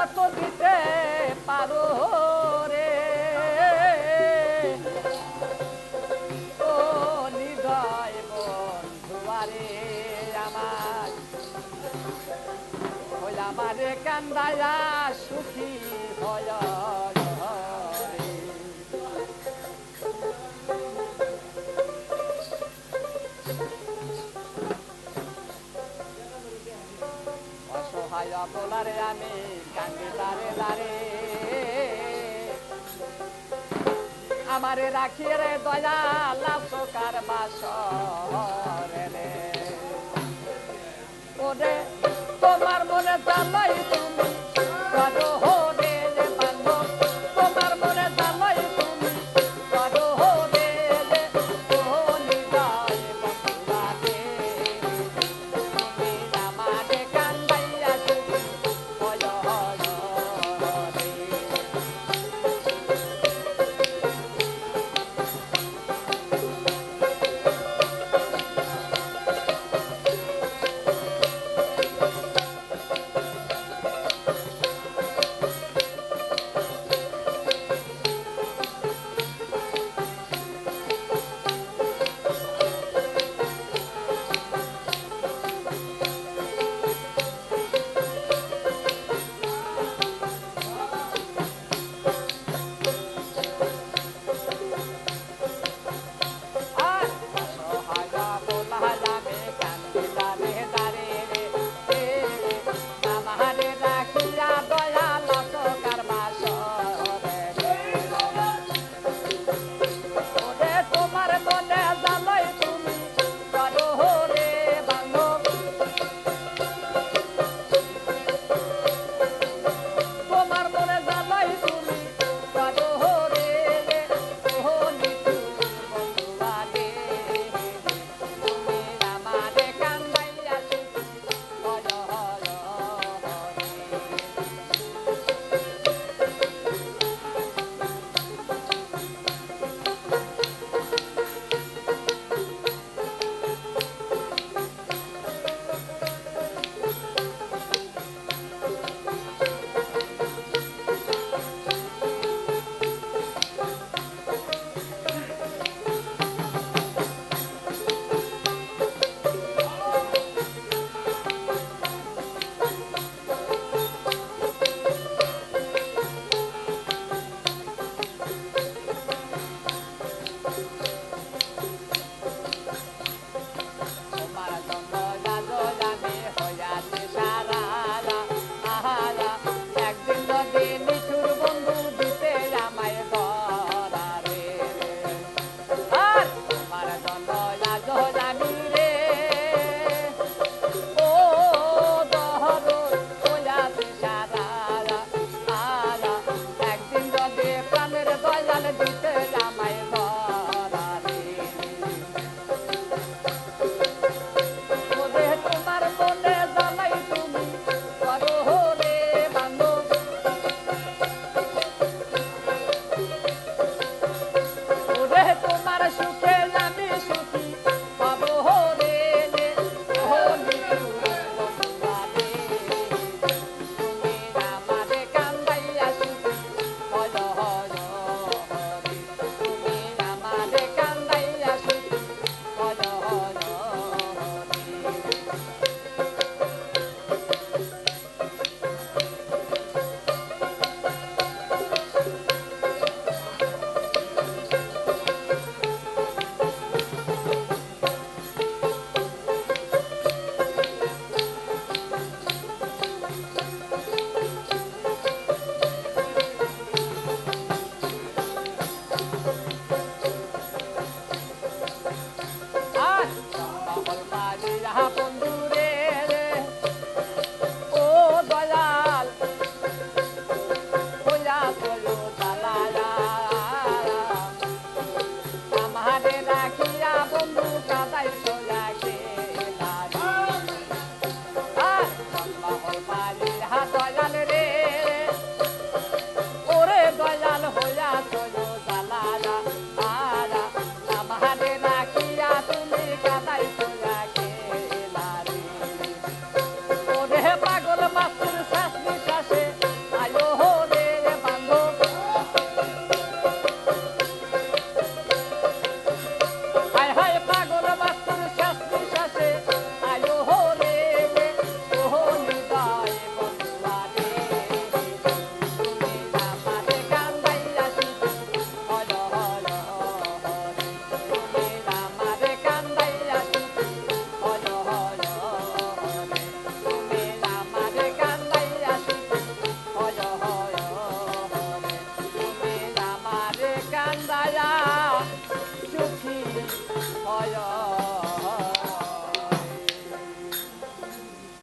কত দিতে পারো রে? ও নিদয় বন্ধুয়ারে আমার। ওই আমারে কান্দায়া সুখী হয়। বলারে আমি কান্দি তারে তারে। আমারে রাখিয়ে রে দয়া লাসকার বাসরে 잘한다.